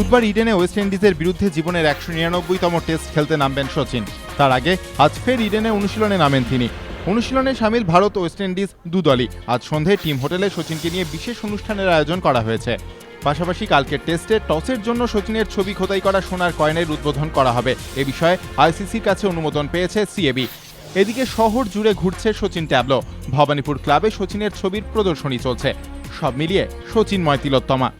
বুধবার ইডেনে ওয়েস্ট ইন্ডিজের বিরুদ্ধে জীবনের একশো নিরানব্বইতম টেস্ট খেলতে নামবেন সচিন। তার আগে আজ ফের ইডেনে অনুশীলনে নামেন তিনি। অনুশীলনে সামিল ভারত ওয়েস্ট ইন্ডিজ দুদলই আজ সন্ধে টিম হোটেলে সচিনকে নিয়ে বিশেষ অনুষ্ঠানের আয়োজন করা হয়েছে। পাশাপাশি কালকের টেস্টে টসের জন্য সচিনের ছবি খোদাই করা সোনার কয়েনের উদ্বোধন করা হবে। এ বিষয়ে আইসিসির কাছে অনুমোদন পেয়েছে সিএবি। এদিকে শহর জুড়ে ঘুরছে সচিন ট্যাবলো। ভবানীপুর ক্লাবে সচিনের ছবির প্রদর্শনী চলছে। সব মিলিয়ে সচিনময় তিলোত্তমা।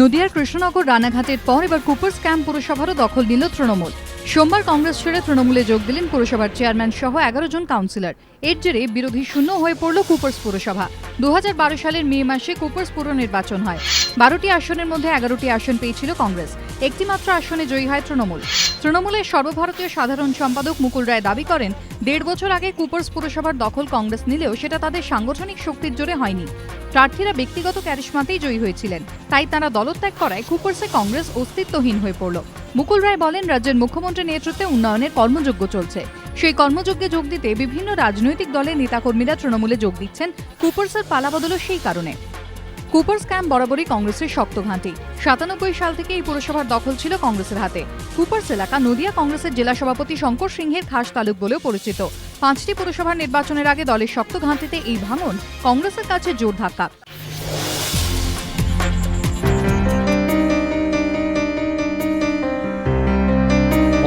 নদিয়ার কৃষ্ণনগর রানাঘাটের পর এবার কুপার্স ক্যাম্প পুরসভারও দখল নিল তৃণমূল। সোমবার কংগ্রেস ছেড়ে তৃণমূলে যোগ দিলেন পুরসভার চেয়ারম্যান সহ এগারো জন কাউন্সিলর। এর জেরে বিরোধী শূন্য হয়ে পড়ল কুপার্স পুরসভা। দু হাজার বারো সালের মে মাসে কুপার্স পুর নির্বাচন হয়। বারোটি আসনের মধ্যে এগারোটি আসন পেয়েছিল কংগ্রেস। একটিমাত্র আসনে জয়ী হয় তৃণমূল। তৃণমূলের সর্বভারতীয় সাধারণ সম্পাদক মুকুল রায় দাবি করেন, দেড় বছর আগে কুপার্স পুরসভার দখল কংগ্রেস নিলেও সেটা তাদের সাংগঠনিক শক্তির জোরে হয়নি। প্রার্থীরা ব্যক্তিগত ক্যারিশমাতেই জয়ী হয়েছিলেন। তাই তারা দলত্যাগ করায় কুপার্সে কংগ্রেস অস্তিত্বহীন হয়ে পড়ল। মুকুল রায় বলেন, রাজ্যের মুখ্যমন্ত্রীর নেতৃত্বে উন্নয়নের কর্মযজ্ঞ চলছে। সেই কর্মযজ্ঞে যোগ দিতে বিভিন্ন রাজনৈতিক দলের নেতাকর্মীরা তৃণমূলে যোগ দিচ্ছেন। কুপার্সের পালাবদলও সেই কারণে। কুপার্স ক্যাম্প বরাবরই কংগ্রেসের শক্ত ঘাঁটি। সাতানব্বই সাল থেকে এই পুরসভার দখল ছিল কংগ্রেসের হাতে। কুপার্স এলাকা নদিয়া কংগ্রেসের জেলা সভাপতি শঙ্কর সিংহের খাস তালুক বলেও পরিচিত। পাঁচটি পুরসভার নির্বাচনের আগে দলের শক্ত ঘাঁটিতে এই ভাঙন কংগ্রেসের কাছে জোর ধাক্কা।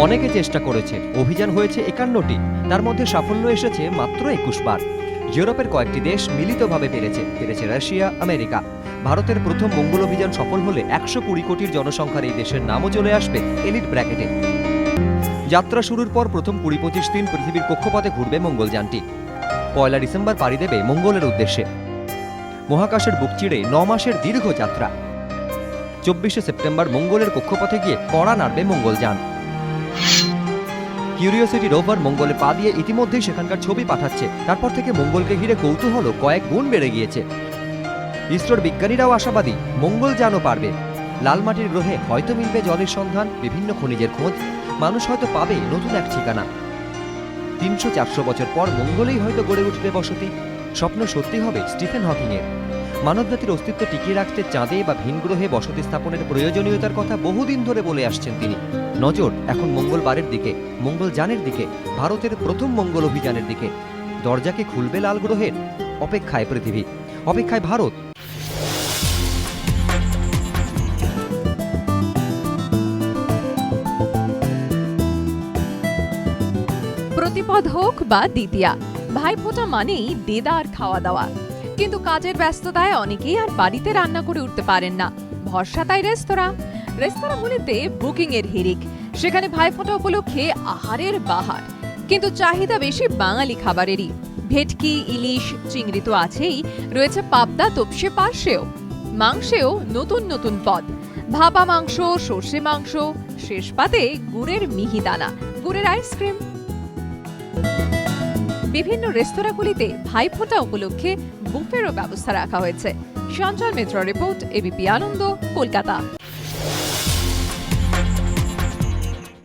অনেকে চেষ্টা করেছে, অভিযান হয়েছে একান্নটি। তার মধ্যে সাফল্য এসেছে মাত্র একুশ বার। ইউরোপের কয়েকটি দেশ মিলিতভাবে পেরেছে পেরেছে রাশিয়া, আমেরিকা। ভারতের প্রথম মঙ্গল অভিযান সফল হলে একশো কুড়ি কোটির জনসংখ্যার এই দেশের নামও চলে আসবে এলিট ব্র্যাকেটে। যাত্রা শুরুর পর প্রথম কুড়ি পঁচিশ দিন পৃথিবীর কক্ষপথে ঘুরবে মঙ্গলযানটি পয়লা ডিসেম্বর পাড়ি দেবে মঙ্গলের উদ্দেশ্যে। মহাকাশের বুক চিড়ে ন মাসের দীর্ঘ যাত্রা। চব্বিশে সেপ্টেম্বর মঙ্গলের কক্ষপথে গিয়ে কড়া নাড়বে মঙ্গলযান কিউরিওসিটি রোভার মঙ্গলে পা দিয়ে ইতিমধ্যেই সেখানকার ছবি পাঠাচ্ছে। তারপর থেকে মঙ্গলকে ঘিরে কৌতূহল কয়েক গুণ বেড়ে গিয়েছে। ইসরোর বিজ্ঞানীরাও আশাবাদী, মঙ্গল জানো পারবে। লাল মাটির গ্রহে হয়তো মিলবে জলের সন্ধান, বিভিন্ন খনিজের খোঁজ। মানুষ হয়তো পাবে নতুন এক ঠিকানা। তিনশো চারশো বছর পর মঙ্গলেই হয়তো গড়ে উঠবে বসতি। স্বপ্ন সত্যি হবে স্টিফেন হকিংয়ের। মানবজাতির অস্তিত্ব টিকিয়ে রাখতে চাঁদে বা ভিন গ্রহে বসতি স্থাপনের প্রয়োজনীয়তার কথা বহুদিন ধরে বলে আসছেন তিনি। নজর এখন মঙ্গলবারের দিকে, মঙ্গলযানের দিকে, ভারতের প্রথম মঙ্গল অভিযানের দিকে। দরজাকে খুলবে লাল গ্রহের অপেক্ষায় পৃথিবী। অপেক্ষায় ভারত প্রতিপদ হোক বা দ্বিতীয়া, ভাইফোঁটা মানেই দেদার খাওয়া দাওয়া কিন্তু কাজের ব্যস্ততায় অনেকেই আর বাড়িতে রান্না করে উঠতে পারেন না। ভরসা তাই রেস্তোরাঁ। রেস্তোরাঁগুলিতে বুকিং এর হিরিক সেখানে ভাইফোঁটা উপলক্ষে আহারের বাহার। কিন্তু চাহিদা বেশি বাঙালি খাবারেরই। ভেটকি, ইলিশ, চিংড়ি তো আছেই, রয়েছে পাবদা, তপসে পার্শ্বেও মাংসেও নতুন নতুন পদ। ভাপা মাংস, সর্ষে মাংস, শেষ পাতে গুড়ের মিহিদানা, গুড়ের আইসক্রিম। বিভিন্ন রেস্তোরাঁগুলিতে ভাইফোঁটা উপলক্ষে বুফেরও ব্যবস্থা রাখা হয়েছে। Sanjay Mitra report ABP Ananda Kolkata.